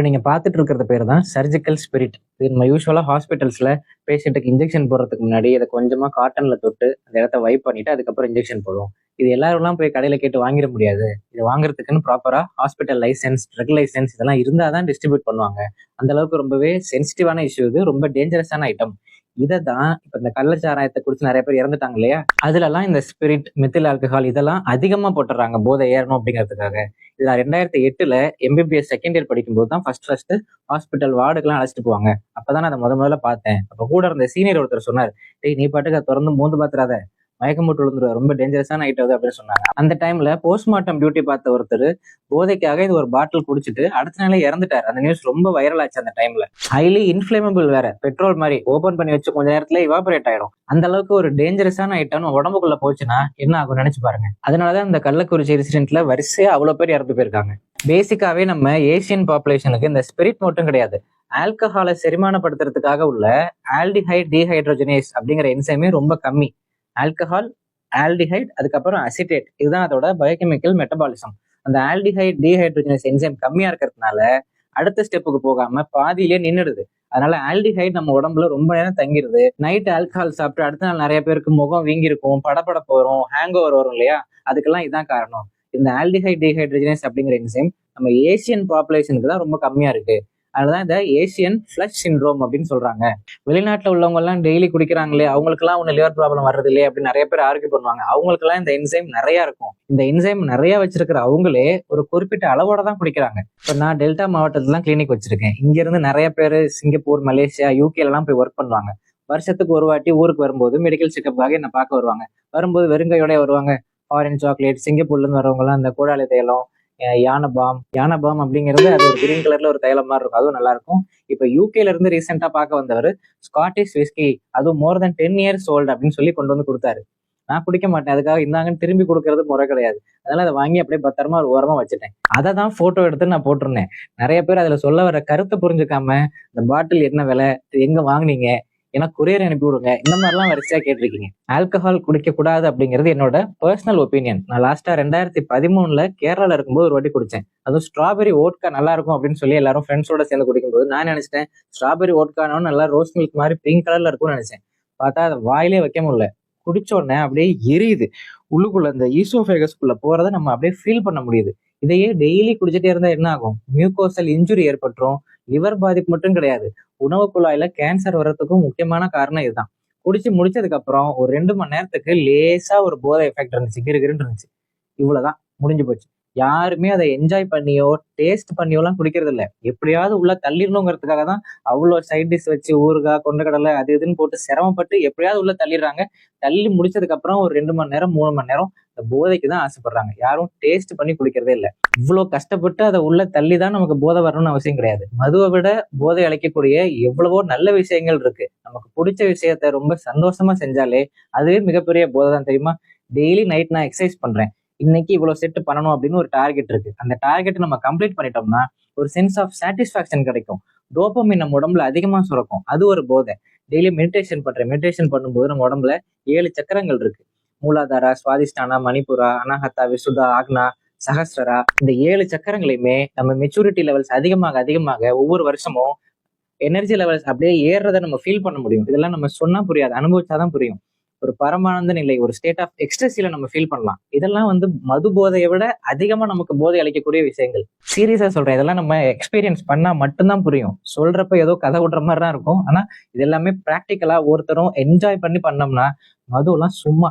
இப்போ நீங்க பார்த்துட்டு இருக்கிறது பேர் தான் சர்ஜிக்கல் ஸ்பிரிட் இது நம்ம யூஸ்வலாக ஹாஸ்பிட்டல்ஸில் பேஷண்ட்டுக்கு இன்ஜெக்ஷன் போடுறதுக்கு முன்னாடி இதை கொஞ்சமா காட்டன்ல தொட்டு அந்த இடத்த வைப் பண்ணிட்டு அதுக்கப்புறம் இன்ஜெக்ஷன் போடுவோம். இது எல்லாரும்லாம் போய் கடையில கேட்டு வாங்கிட முடியாது. இது வாங்குறதுக்குன்னு ப்ராப்பராக ஹாஸ்பிட்டல் லைசன்ஸ் ட்ரக் லைசன்ஸ் இதெல்லாம் இருந்தால் தான் டிஸ்ட்ரிபியூட் பண்ணுவாங்க. அந்த அளவுக்கு ரொம்பவே சென்சிட்டிவான இஷ்யூ இது. ரொம்ப டேஞ்சரஸான ஐட்டம் இதை தான் இப்போ இந்த கள்ளச்சாராயத்தை குடிச்சு நிறைய பேர் இறந்துட்டாங்க இல்லையா? அதுலலாம் இந்த ஸ்பிரிட் மெத்தில் ஆல்கஹால் இதெல்லாம் அதிகமாக போட்டுறாங்க போதை ஏறணும் அப்படிங்கிறதுக்காக. இது நான் ரெண்டாயிரத்தி எட்டில் எம்பிபிஎஸ் செகண்ட் இயர் படிக்கும்போது தான் ஃபர்ஸ்ட் ஃபர்ஸ்ட் ஹாஸ்பிட்டல் வார்டுக்கெல்லாம் அழைச்சிட்டு போவாங்க. அப்பதான் நான் அதை முத முதல்ல பார்த்தேன். அப்போ கூட இருந்த சீனியர் ஒருத்தர் சொன்னார் டேய் நீ பாட்டுக்கு அதை திறந்து மூந்து பாத்துறாத. மயக்கம் போட்டு விழுந்துருவா ரொம்ப டேஞ்சரஸான ஐட்டம் அது அப்படின்னு சொன்னாங்க. அந்த டைம்ல போஸ்ட்மார்ட்டம் டியூட்டி பார்த்த ஒருத்தர் போதைக்காக இது ஒரு பாட்டில் குடிச்சிட்டு அடுத்த நாளே இறந்துட்டார். அந்த நியூஸ் ரொம்ப வைரல் ஆச்சு அந்த டைம்ல ஹைலி இன்ஃபிளேமபிள் வேற. பெட்ரோல் மாதிரி ஓபன் பண்ணி வச்சு கொஞ்ச நேரத்துல இவாபரேட் ஆயிடும். அந்த அளவுக்கு ஒரு டேஞ்சரஸான ஐட்டம் உடம்புக்குள்ள போச்சுன்னா என்ன ஆகும் நினைச்சு பாருங்க. அதனாலதான் இந்த கள்ளக்குறிச்சி இன்சிடென்ட்ல வரிசையா அவ்வளவு பேர் இறந்து போயிருக்காங்க. பேசிக்காவே நம்ம ஏசியன் பாப்புலேஷனுக்கு இந்த ஸ்பிரிட் மட்டும் கிடையாது. ஆல்கஹாலை செரிமானப்படுத்துறதுக்காக உள்ள ஆல்டிஹைட் டீஹைட்ரோஜனேஸ் அப்படிங்கிற என்சைமே ரொம்ப கம்மி. ஆல்கஹால் ஆல்டிஹைட் அதுக்கப்புறம் அசிட்டேட் இதுதான் அதோட பயோகெமிக்கல் மெட்டபாலிசம் அந்த ஆல்டிஹைட் டீஹைட்ரஜனஸ் என்சைம் கம்மியாக இருக்கிறதுனால அடுத்த ஸ்டெப்புக்கு போகாம பாதியிலே நின்னுடுது. அதனால ஆல்டிஹைட் நம்ம உடம்புல ரொம்ப நேரம் தங்கிடுது. நைட் ஆல்கஹால் சாப்பிட்டு அடுத்த நாள் நிறைய பேருக்கு முகம் வீங்கிருக்கும் படப்பட வரும் ஹேங் ஓவர் வரும் இல்லையா? அதுக்கெல்லாம் இதான் காரணம். இந்த ஆல்டிஹைட் டீஹைட்ரஜனஸ் அப்படிங்கிற என்சைம் நம்ம ஏசியன் பாப்புலேஷனுக்கு தான் ரொம்ப கம்மியா இருக்கு. அதனாலதான் இந்த ஏசியன் ஃபிளஷ் சின்ரோம் அப்படின்னு சொல்றாங்க. வெளிநாட்டுல உள்ளவங்க எல்லாம் டெய்லி குடிக்கிறாங்களே அவங்களுக்குலாம் ஒன்றும் லிவர் ப்ராப்ளம் வர்றது இல்லையே அப்படின்னு நிறைய பேர் ஆர்கியூ பண்ணுவாங்க. அவங்களுக்குலாம் இந்த என்சைம் நிறைய இருக்கும். இந்த என்சைம் நிறைய வச்சிருக்கிற அவங்களே ஒரு குறிப்பிட்ட அளவோட தான் குடிக்கிறாங்க. இப்போ நான் டெல்டா மாவட்டத்துல தான் கிளினிக் வச்சிருக்கேன். இங்க இருந்து நிறைய பேர் சிங்கப்பூர் மலேசியா யூகேலாம் போய் ஒர்க் பண்ணுவாங்க. வருஷத்துக்கு ஒரு வாட்டி ஊருக்கு வரும்போது மெடிக்கல் செக்கப்புக்காக என்ன பார்க்க வருவாங்க. வரும்போது வெறுங்கையோட வருவாங்க. ஆரஞ்ச் சாக்லேட் சிங்கப்பூர்லேருந்து வரவங்கலாம் அந்த கோடாலி தேலம் யானை பாம் யானை பாம் அப்படிங்கிறது அது ஒரு கிரீன் கலர்ல ஒரு தைலம் மாதிரி இருக்கும். அதுவும் நல்லா இருக்கும் இப்போ யூகேல இருந்து ரீசெண்டா பார்க்க வந்தவர் ஸ்காட்டிஷ் விஸ்கி அதுவும் more than ten years old அப்படின்னு சொல்லி கொண்டு வந்து கொடுத்தாரு. நான் குடிக்க மாட்டேன். அதுக்காக இந்தாங்கன்னு திரும்பி கொடுக்கறது முறை கிடையாது. அதனால அதை வாங்கி அப்படியே பத்திரமா ஒரு ஓரமா வச்சுட்டேன். அதை தான் போட்டோ எடுத்து நான் போட்டிருந்தேன். நிறைய பேர் அதுல சொல்ல வர கருத்தை புரிஞ்சுக்காம இந்த பாட்டில் என்ன விலை? எங்க வாங்குனீங்க? ஏன்னா கொரியர் அனுப்பி விடுங்க. இந்த மாதிரிலாம் வரிசையாக கேட்டிருக்கீங்க. ஆல்கஹால் குடிக்க கூடாது அப்படிங்கிறது என்னோட பர்சனல் ஒப்பீனியன் நான் லாஸ்ட்டாக ரெண்டாயிரத்தி பதிமூணில் கேரளாவில் இருக்கும்போது ஒரு வாட்டி குடித்தேன் அதுவும் ஸ்ட்ராபெரி ஓட்கா நல்லா இருக்கும் அப்படின்னு சொல்லி எல்லாரும் ஃப்ரெண்ட்ஸோட சேர்ந்து குடிக்கும்போது நான் நினைச்சிட்டேன் ஸ்ட்ராபெரி ஓட்கானோன்னு நல்லா ரோஸ் மில்க் மாதிரி பிங்க் கலரில் இருக்கும்னு நினச்சேன். பார்த்தா அதை வாயிலே வைக்க முடியல. குடிச்ச உடனே அப்படியே எரியுது. உள்ளுக்குள்ள இந்த ஈசோஃபேகஸ்குள்ள போறதை நம்ம அப்படியே ஃபீல் பண்ண முடியுது. இதையே டெய்லி குடிச்சிட்டே இருந்தா என்ன ஆகும்? Mucosal injury ஏற்பட்டுரும். லிவர் பாதிப்பு மட்டும் கிடையாது. உணவு குழாயில கேன்சர் வர்றதுக்கும் முக்கியமான காரணம் இதுதான். குடிச்சு முடிச்சதுக்கு அப்புறம் ஒரு ரெண்டு மணி நேரத்துக்கு லேசா ஒரு போதை எஃபெக்ட் இருந்துச்சு கிருகிருன்னு இருந்துச்சு. இவ்வளவுதான். முடிஞ்சு போச்சு. யாருமே அதை என்ஜாய் பண்ணியோ டேஸ்ட் பண்ணியோலாம் குடிக்கிறது இல்லை எப்படியாவது உள்ள தள்ளிடணுங்கிறதுக்காக தான் அவ்வளோ சைட் டிஷ் வச்சு ஊறுகாய் கொண்டக்கடலை அது இதுன்னு போட்டு சிரமப்பட்டு எப்படியாவது உள்ள தள்ளிடுறாங்க. தள்ளி முடிச்சதுக்கப்புறம் ஒரு ரெண்டு மணி நேரம் மூணு மணி நேரம் இந்த போதைக்கு தான் ஆசைப்படுறாங்க. யாரும் டேஸ்ட் பண்ணி குடிக்கிறதே இல்லை. இவ்வளோ கஷ்டப்பட்டு அதை உள்ள தள்ளி தான் நமக்கு போதை வரணும்னு அவசியம் கிடையாது. மதுவை விட போதை அழைக்கக்கூடிய எவ்வளவோ நல்ல விஷயங்கள் இருக்கு. நமக்கு பிடிச்ச விஷயத்த ரொம்ப சந்தோஷமா செஞ்சாலே அதுவே மிகப்பெரிய போதை தான் தெரியுமா? டெய்லி நைட் நான் எக்ஸசைஸ் பண்றேன். இன்னைக்கு இவ்வளவு செட் பண்ணணும் அப்படின்னு ஒரு டார்கெட் இருக்கு. அந்த டார்கெட் நம்ம கம்ப்ளீட் பண்ணிட்டோம்னா ஒரு சென்ஸ் ஆஃப் சாட்டிஸ்பாக்சன் கிடைக்கும். டோப்பமின் நம்ம உடம்புல அதிகமா சுரக்கும். அது ஒரு போதை. டெய்லி மெடிடேஷன் பண்றேன் மெடிடேஷன் பண்ணும்போது நம்ம உடம்புல ஏழு சக்கரங்கள் இருக்கு. மூலாதாரா சுவாதிஷ்டானா மணிப்புரா அனாஹத்தா விசுதா ஆக்னா சஹஸ்ரரா இந்த ஏழு சக்கரங்களையுமே நம்ம மெச்சூரிட்டி லெவல்ஸ் அதிகமாக அதிகமாக ஒவ்வொரு வருஷமும் எனர்ஜி லெவல்ஸ் அப்படியே ஏறுறதை நம்ம ஃபீல் பண்ண முடியும். இதெல்லாம் நம்ம சொன்னா புரியாது. அனுபவிச்சாதான் புரியும். ஒரு பரமானந்த நிலை ஒரு ஸ்டேட் ஆஃப் எக்ஸ்ட்ரஸில நம்ம ஃபீல் பண்ணலாம். இதெல்லாம் வந்து மது போதையை விட அதிகமா நமக்கு போதை அளிக்கக்கூடிய விஷயங்கள். சீரியஸா சொல்றேன். இதெல்லாம் நம்ம எக்ஸ்பீரியன்ஸ் பண்ணா மட்டும்தான் புரியும். சொல்றப்ப ஏதோ கதை விடுற மாதிரி தான் இருக்கும். ஆனா இது எல்லாமே ப்ராக்டிக்கலா ஒருத்தரும் என்ஜாய் பண்ணி பண்ணோம்னா மதுவெல்லாம் சும்மா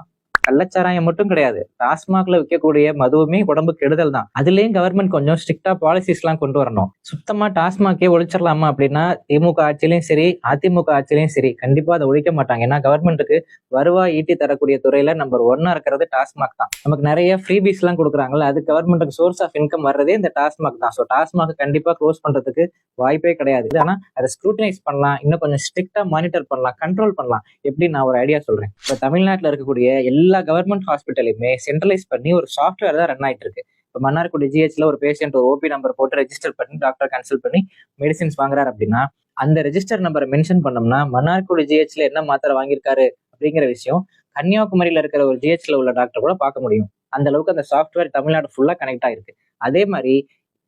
கள்ளச்சாராயம் மட்டும் கிடையாது. டாஸ்மாக்ல விற்கக்கூடிய மதுவுமே உடம்பு கெடுதல் தான். அதுலயும் கவர்மெண்ட் கொஞ்சம் ஸ்ட்ரிக்டா பாலிசிஸ் எல்லாம் கொண்டு வரணும். சுத்தமா டாஸ்மாக்கே ஒழிச்சிடலாமா அப்படின்னா திமுக ஆட்சியிலையும் சரி அதிமுக ஆட்சியிலையும் சரி கண்டிப்பா அதை ஒழிக்க மாட்டாங்க. ஏன்னா கவர்மெண்ட்டுக்கு வருவாய் ஈட்டி தரக்கூடிய துறையில நம்பர் ஒன்னா இருக்கிறது டாஸ்மாக் தான். நமக்கு நிறைய ஃப்ரீபீஸ் எல்லாம் கொடுக்குறாங்கல்ல அது கவர்மெண்ட்டுக்கு சோர்ஸ் ஆஃப் இன்கம் வர்றதே இந்த டாஸ்மாக் தான். ஸோ டாஸ்மாக் கண்டிப்பா க்ளோஸ் பண்றதுக்கு வாய்ப்பே கிடையாது. ஆனா அதை ஸ்க்ரூட்டனைஸ் பண்ணலாம். இன்னும் கொஞ்சம் ஸ்ட்ரிக்டா மானிட்டர் பண்ணலாம் கண்ட்ரோல் பண்ணலாம். எப்படி நான் ஒரு ஐடியா சொல்றேன். இப்போ தமிழ்நாட்டில் இருக்கக்கூடிய எல்லா கவர்மெண்ட் ஹாஸ்பிட்டலையுமே சென்ட்ரலைஸ் பண்ணி ஒரு சாஃப்ட்வேர் தான் ரன் ஆயிட்டு இருக்கு இப்போ மன்னார்குடி ஜிஹெச்ல ஒரு பேஷண்ட் ஒரு ஓபி நம்பர் போட்டு ரெஜிஸ்டர் பண்ணி டாக்டர் கன்சல்ட் பண்ணி மெடிசின்ஸ் வாங்குறாரு அப்படின்னா அந்த ரெஜிஸ்டர் நம்பரை மென்ஷன் பண்ணோம்னா மன்னார்குடி ஜிஹெச்ல என்ன மாத்திரை வாங்கியிருக்காரு அப்படிங்கிற விஷயம் கன்னியாகுமரியில இருக்கிற ஒரு ஜிஹெச்ல உள்ள டாக்டர் கூட பார்க்க முடியும். அந்த அளவுக்கு அந்த சாஃப்ட்வேர் தமிழ்நாடு ஃபுல்லா கனெக்ட் ஆயிருக்கு. அதே மாதிரி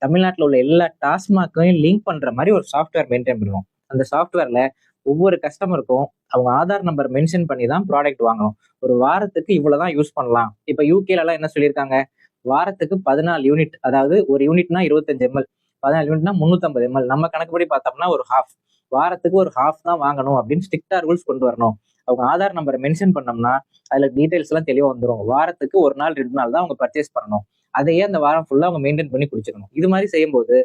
தமிழ்நாட்டில் உள்ள எல்லா டாஸ்மாக்கையும் லிங்க் பண்ற மாதிரி ஒரு சாஃப்ட்வேர் மெயின்டைன் பண்ணுவோம். அந்த சாஃப்ட்வேர்ல ஒவ்வொரு கஸ்டமருக்கும் அவங்க ஆதார் நம்பர் மென்ஷன் பண்ணி தான் ப்ராடக்ட் வாங்கணும். ஒரு வாரத்துக்கு இவ்வளோதான் யூஸ் பண்ணலாம். இப்போ யூகேலலாம் என்ன சொல்லியிருக்காங்க? வாரத்துக்கு பதினாலு யூனிட் அதாவது ஒரு யூனிட்னா இருபத்தஞ்சு எம்எல் பதினாலு யூனிட்னா முந்நூற்றம்பது எம்எல் நம்ம கணக்குப்படி பார்த்தோம்னா ஒரு ஹாஃப் வாரத்துக்கு ஒரு ஹாஃப் தான் வாங்கணும் அப்படின்னு ஸ்ட்ரிக்டா ரூல்ஸ் கொண்டு வரணும். அவங்க ஆதார் நம்பரை மென்ஷன் பண்ணோம்னா அதுல டீடைல்ஸ் எல்லாம் வந்துடும் வாரத்துக்கு ஒரு நாள் ரெண்டு நாள் தான் அவங்க பர்ச்சேஸ் பண்ணணும். அதையே அந்த வாரம் ஃபுல்லாக அவங்க மெயின்டைன் பண்ணி குடிச்சிக்கணும். இது மாதிரி செய்யும்போது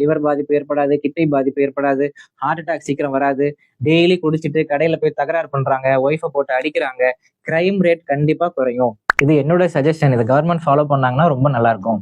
லிவர் பாதிப்பு ஏற்படாது கிட்னி பாதிப்பு ஏற்படாது ஹார்ட் அட்டாக் சீக்கிரம் வராது. டெய்லி குடிச்சிட்டு கடையில போய் தகராறு பண்றாங்க ஒய்ஃபை போட்டு அடிக்கிறாங்க கிரைம் ரேட் கண்டிப்பா குறையும். இது என்னோட சஜஷன் இது கவர்மெண்ட் ஃபாலோ பண்ணாங்கன்னா ரொம்ப நல்லா இருக்கும்.